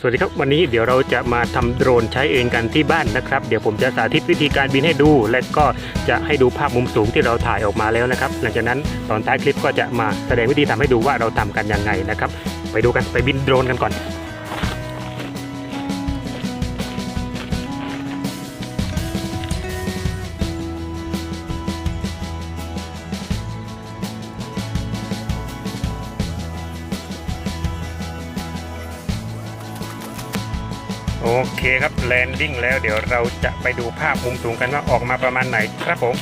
สวัสดีครับวันนี้เดี๋ยวเราจะมาทำโดรนใช้เองกันที่บ้านนะครับ เดี๋ยวผมจะสาธิตวิธีการบินให้ดู และก็จะให้ดูภาพมุมสูงที่เราถ่ายออกมาแล้วนะครับ หลังจากนั้นตอนท้ายคลิปก็จะมาแสดงวิธีทำให้ดูว่าเราทำกันยังไงนะครับ ไปดูกันไปบินโดรนกันก่อน โอเคครับแลนดิ้งแล้วเดี๋ยวเราจะไปดูภาพมุมสูงกันว่าออกมาประมาณไหนครับผม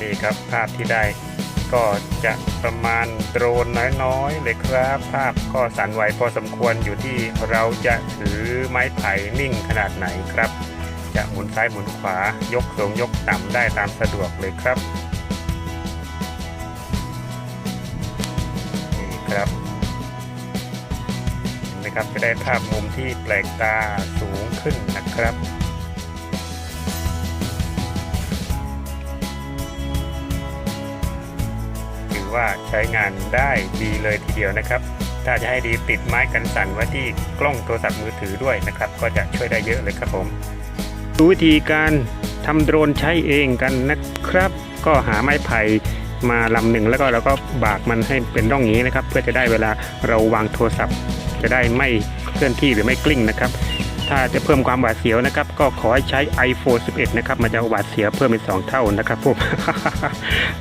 นี่ครับภาพที่ได้ก็จะประมาณโดรนน้อยๆเลยครับ ภาพก็สั่นไหวพอสมควรอยู่ที่เราจะถือไม้ไผ่นิ่งขนาดไหนครับ จะหมุนซ้ายหมุนขวายกสูงยกต่ำได้ตามสะดวกเลยครับนี่ครับ นะครับ จะได้ภาพมุมที่แปลกตาสูงขึ้นนะครับถือว่าใช้งานได้ดีเลยทีเดียวนะครับ ถ้าจะให้ดีติดไม้กันสั่นไว้ที่กล้องโทรศัพท์มือถือด้วยนะครับ ก็จะช่วยได้เยอะเลยครับผมดูวิธีการทำโดรนใช้เองกันนะครับ ก็หาไม้ไผ่มาลำหนึ่งแล้วก็เราก็บากมันให้เป็นร่องอย่างนี้นะครับ เพื่อจะได้เวลาเราวางโทรศัพท์ จะได้ไม่เคลื่อนที่หรือไม่กลิ้งนะครับ ถ้าจะเพิ่มความหวาดเสียวนะครับ ก็ขอให้ใช้ iPhone 11 นะครับ มันจะหวาดเสียวเพิ่มเป็น 2 เท่านะครับผม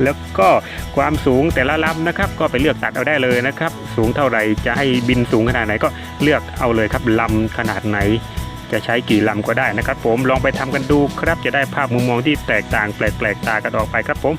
แล้วก็ความสูงแต่ละลำนะครับ ก็ไปเลือกตัดเอาได้เลยนะครับ สูงเท่าไหร่จะให้บินสูงขนาดไหนก็เลือกเอาเลยครับลำขนาดไหนจะใช้กี่ลำก็ได้นะครับ ผมลองไปทำกันดูครับ จะได้ภาพมุมมองที่แตกต่างแปลกๆตากันออกไปครับผม